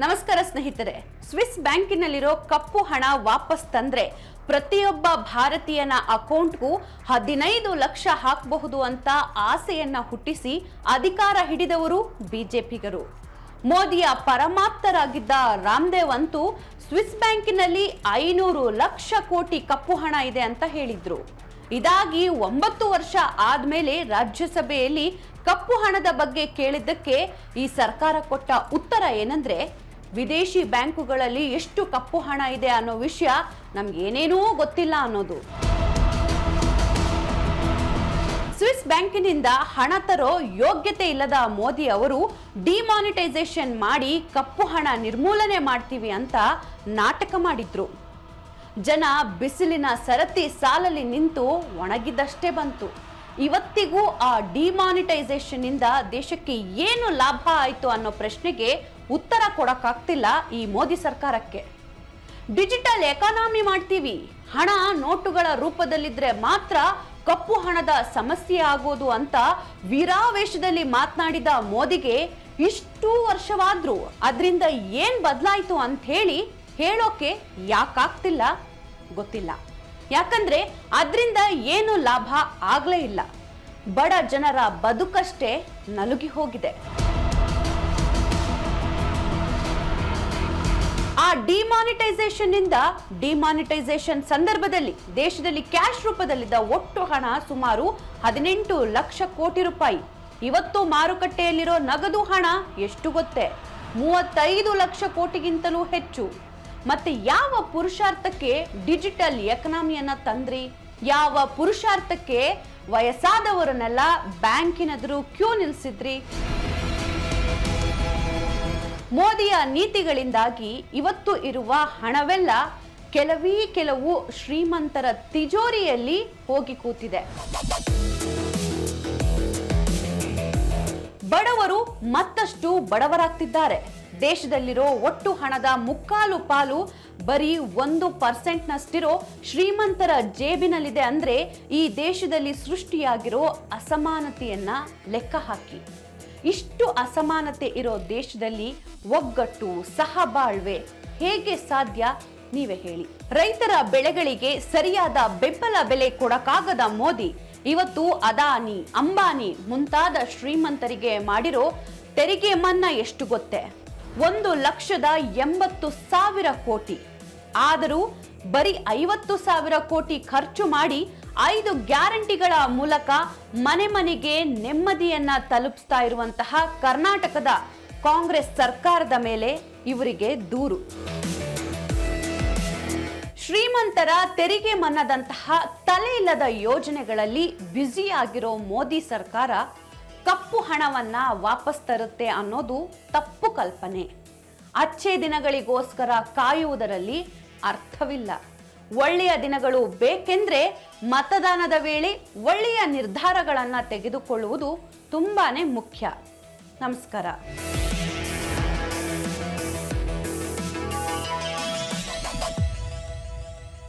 ನಮಸ್ಕಾರ ಸ್ನೇಹಿತರೆ. ಸ್ವಿಸ್ ಬ್ಯಾಂಕಿನಲ್ಲಿರೋ ಕಪ್ಪು ಹಣ ವಾಪಸ್ ತಂದ್ರೆ ಪ್ರತಿಯೊಬ್ಬ ಭಾರತೀಯನ ಅಕೌಂಟ್ಗೂ ಹದಿನೈದು ಲಕ್ಷ ಹಾಕಬಹುದು ಅಂತ ಆಸೆಯನ್ನ ಹುಟ್ಟಿಸಿ ಅಧಿಕಾರ ಹಿಡಿದವರು ಬಿಜೆಪಿಗರು. ಮೋದಿಯ ಪರಮಾಪ್ತರಾಗಿದ್ದ ರಾಮದೇವ್ ಅಂತೂ ಸ್ವಿಸ್ ಬ್ಯಾಂಕಿನಲ್ಲಿ ಐನೂರು ಲಕ್ಷ ಕೋಟಿ ಕಪ್ಪು ಹಣ ಇದೆ ಅಂತ ಹೇಳಿದ್ರು. ಇದಾಗಿ ಒಂಬತ್ತು ವರ್ಷ ಆದ್ಮೇಲೆ ರಾಜ್ಯಸಭೆಯಲ್ಲಿ ಕಪ್ಪು ಹಣದ ಬಗ್ಗೆ ಕೇಳಿದ್ದಕ್ಕೆ ಈ ಸರ್ಕಾರ ಕೊಟ್ಟ ಉತ್ತರ ಏನಂದ್ರೆ ವಿದೇಶಿ ಬ್ಯಾಂಕುಗಳಲ್ಲಿ ಎಷ್ಟು ಕಪ್ಪು ಹಣ ಇದೆ ಅನ್ನೋ ವಿಷಯ ನಮ್ಗೇನೇನೂ ಗೊತ್ತಿಲ್ಲ ಅನ್ನೋದು. ಸ್ವಿಸ್ ಬ್ಯಾಂಕಿನಿಂದ ಹಣ ತರೋ ಯೋಗ್ಯತೆ ಇಲ್ಲದ ಮೋದಿ ಅವರು ಡಿಮಾನಿಟೈಸೇಷನ್ ಮಾಡಿ ಕಪ್ಪು ಹಣ ನಿರ್ಮೂಲನೆ ಮಾಡ್ತೀವಿ ಅಂತ ನಾಟಕ ಮಾಡಿದ್ರು. ಜನ ಬಿಸಿಲಿನ ಸರತಿ ಸಾಲಲ್ಲಿ ನಿಂತು ಒಣಗಿದಷ್ಟೇ ಬಂತು. ಇವತ್ತಿಗೂ ಆ ಡಿಮಾನಿಟೈಸೇಷನ್ ಇಂದ ದೇಶಕ್ಕೆ ಏನು ಲಾಭ ಆಯಿತು ಅನ್ನೋ ಪ್ರಶ್ನೆಗೆ ಉತ್ತರ ಕೊಡೋಕ್ಕಾಗ್ತಿಲ್ಲ ಈ ಮೋದಿ ಸರ್ಕಾರಕ್ಕೆ. ಡಿಜಿಟಲ್ ಎಕಾನಮಿ ಮಾಡ್ತೀವಿ. ಹಣ ನೋಟುಗಳ ರೂಪದಲ್ಲಿದ್ರೆ ಮಾತ್ರ ಕಪ್ಪು ಹಣದ ಸಮಸ್ಯೆ ಆಗೋದು ಅಂತ ವೀರಾವೇಶದಲ್ಲಿ ಮಾತನಾಡಿದ ಮೋದಿಗೆ ಇಷ್ಟು ವರ್ಷವಾದ್ರೂ ಅದರಿಂದ ಏನು ಬದಲಾಯಿತು ಅಂತ ಹೇಳಿ ಹೇಳೋಕೆ ಯಾಕಾಗ್ತಿಲ್ಲ? ಗೊತ್ತಿಲ್ಲ. ಯಾಕಂದ್ರೆ ಅದರಿಂದ ಏನು ಲಾಭ ಆಗಲೇ ಇಲ್ಲ. ಬಡ ಜನರ ಬದುಕಷ್ಟೇ ನಲುಗಿ ಹೋಗಿದೆ. ಆ ಡಿಮಾನಿಟೈಸೇಷನ್ನಿಂದ ಡಿಮಾನಿಟೈಸೇಷನ್ ಸಂದರ್ಭದಲ್ಲಿ ದೇಶದಲ್ಲಿ ಕ್ಯಾಶ್ ರೂಪದಲ್ಲಿದ್ದ ಒಟ್ಟು ಹಣ ಸುಮಾರು ಹದಿನೆಂಟು ಲಕ್ಷ ಕೋಟಿ ರೂಪಾಯಿ. ಇವತ್ತು ಮಾರುಕಟ್ಟೆಯಲ್ಲಿರೋ ನಗದು ಹಣ ಎಷ್ಟು ಗೊತ್ತೇ? ಮೂವತ್ತೈದು ಲಕ್ಷ ಕೋಟಿಗಿಂತಲೂ ಹೆಚ್ಚು. ಮತ್ತೆ ಯಾವ ಪುರುಷಾರ್ಥಕ್ಕೆ ಡಿಜಿಟಲ್ ಎಕನಾಮಿಯನ್ನ ತಂದ್ರಿ? ಯಾವ ಪುರುಷಾರ್ಥಕ್ಕೆ ವಯಸ್ಸಾದವರನ್ನೆಲ್ಲ ಬ್ಯಾಂಕಿನದ್ರು ಕ್ಯೂ ನಿಲ್ಸಿದ್ರಿ? ಮೋದಿಯ ನೀತಿಗಳಿಂದಾಗಿ ಇವತ್ತು ಇರುವ ಹಣವೆಲ್ಲ ಕೆಲವೇ ಕೆಲವು ಶ್ರೀಮಂತರ ತಿಜೋರಿಯಲ್ಲಿ ಹೋಗಿ ಕೂತಿದೆ. ಬಡವರು ಮತ್ತಷ್ಟು ಬಡವರಾಗ್ತಿದ್ದಾರೆ. ದೇಶದಲ್ಲಿರೋ ಒಟ್ಟು ಹಣದ ಮುಕ್ಕಾಲು ಪಾಲು ಬರೀ ಒಂದು ಪರ್ಸೆಂಟ್ನಷ್ಟಿರೋ ಶ್ರೀಮಂತರ ಜೇಬಿನಲ್ಲಿದೆ ಅಂದ್ರೆ ಈ ದೇಶದಲ್ಲಿ ಸೃಷ್ಟಿಯಾಗಿರೋ ಅಸಮಾನತೆಯನ್ನು ಲೆಕ್ಕ ಹಾಕಿ. ಇಷ್ಟು ಅಸಮಾನತೆ ಇರೋ ದೇಶದಲ್ಲಿ ಒಗ್ಗಟ್ಟು ಸಹಬಾಳ್ವೆ ಹೇಗೆ ಸಾಧ್ಯ? ನೀವೇ ಹೇಳಿ. ರೈತರ ಬೆಳೆಗಳಿಗೆ ಸರಿಯಾದ ಬೆಂಬಲ ಬೆಲೆ ಕೊಡಕ್ಕಾಗದ ಮೋದಿ? ಇವತ್ತು ಅದಾನಿ, ಅಂಬಾನಿ ಮುಂತಾದ ಶ್ರೀಮಂತರಿಗೆ ಮಾಡಿರೋ ತೆರಿಗೆ ಮನ್ನಾ ಎಷ್ಟು ಗೊತ್ತೇ? ಒಂದು ಲಕ್ಷದ ಎಂಬತ್ತು ಸಾವಿರ ಕೋಟಿ. ಆದರೂ ಬರೀ ಐವತ್ತು ಸಾವಿರ ಕೋಟಿ ಖರ್ಚು ಮಾಡಿ ಐದು ಗ್ಯಾರಂಟಿಗಳ ಮೂಲಕ ಮನೆ ಮನೆಗೆ ನೆಮ್ಮದಿಯನ್ನ ತಲುಪಿಸ್ತಾ ಇರುವಂತಹ ಕರ್ನಾಟಕದ ಕಾಂಗ್ರೆಸ್ ಸರ್ಕಾರದ ಮೇಲೆ ಇವರಿಗೆ ದೂರು. ಶ್ರೀಮಂತರ ತೆರಿಗೆ ಮನ್ನದಂತಹ ತಲೆ ಇಲ್ಲದ ಯೋಜನೆಗಳಲ್ಲಿ ಬ್ಯುಸಿ ಆಗಿರೋ ಮೋದಿ ಸರ್ಕಾರ ಕಪ್ಪು ಹಣವನ್ನ ವಾಪಸ್ ತರುತ್ತೆ ಅನ್ನೋದು ತಪ್ಪು ಕಲ್ಪನೆ. ಅಚ್ಚೆ ದಿನಗಳಿಗೋಸ್ಕರ ಕಾಯುವುದರಲ್ಲಿ ಅರ್ಥವಿಲ್ಲ. ಒಳ್ಳೆಯ ದಿನಗಳು ಬೇಕೆಂದ್ರೆ ಮತದಾನದ ವೇಳೆ ಒಳ್ಳೆಯ ನಿರ್ಧಾರಗಳನ್ನು ತೆಗೆದುಕೊಳ್ಳುವುದು ತುಂಬಾ ಮುಖ್ಯ. ನಮಸ್ಕಾರ.